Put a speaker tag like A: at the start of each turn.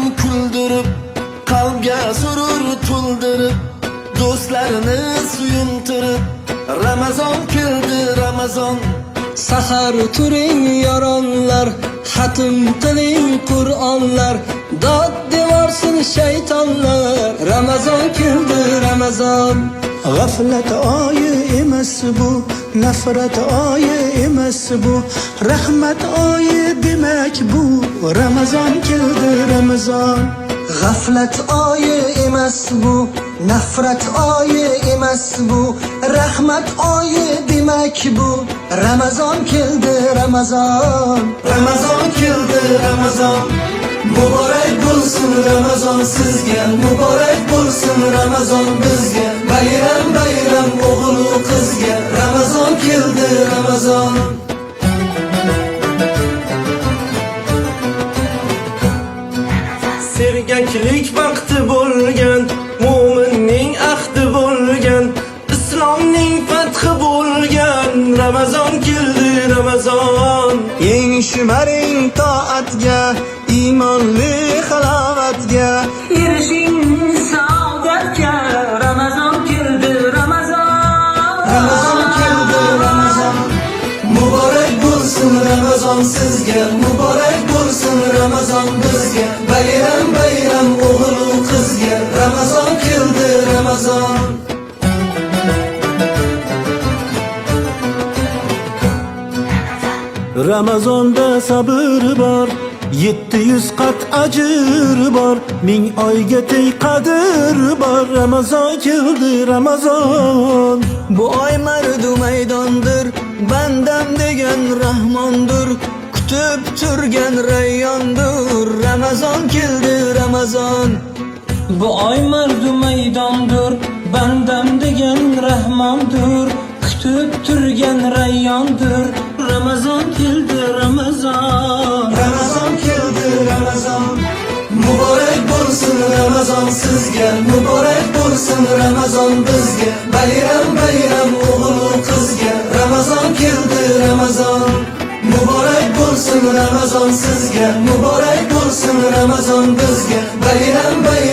A: Alem kuldurub Qalbga surur to'ldirib Do'stlarni suyuntirib Ramazon keldi Ramazon
B: Sahar turing yaronlar Xatm qiling Qur'onlar Dod shaytonlar Ramazon keldi Ramazon
C: G'aflat oyi emas bu, nafrat oyi emas bu, rahmat oyi demak bu. Ramazon keldi Ramazon.
B: G'aflat oyi emas bu Nafrat oyi emas bu. Rahmat oyi demak bu Ramazon keldi Ramazon
A: ramazon keldi ramazon muborak bo'lsin ramazon sizga muborak bo'lsin ramazon bizga bayram bayram o'g'lu qizga ramazon keldi ramazon sergaklik vaqti bo'lgan mo'minning ahdi bo'lgan islomning fathi bo'lgan ramazon keldi ramazon
C: Eng shimaring toatga, iymonli halovatga.
B: Ramazon
A: sizga muborak bo'lsin ramazon bizga bayram bayram o'g'lu qizga ramazon keldi ramazon
C: Ramazonda sabr bor, 700 qat ajr bor, ming oyga teng qadr bor. Ramazon keldi Ramazon.
B: Bu oy mardu maydondir Bandam degan rahmondir Kutib turgan rayyondir Ramazon keldi Ramazon Bu oy mardu maydondir Bandam degan rahmondir Kutib turgan rayyondir Ramazon keldi Ramazon
A: ramazon keldi ramazon muborak bo'lsin ramazon sizga muborak bo'lsin ramazon bizga bayram bayram o'g'lu muborak bo'lsin ramazon sizga muborak bo'lsin ramazon bizga bayram bayram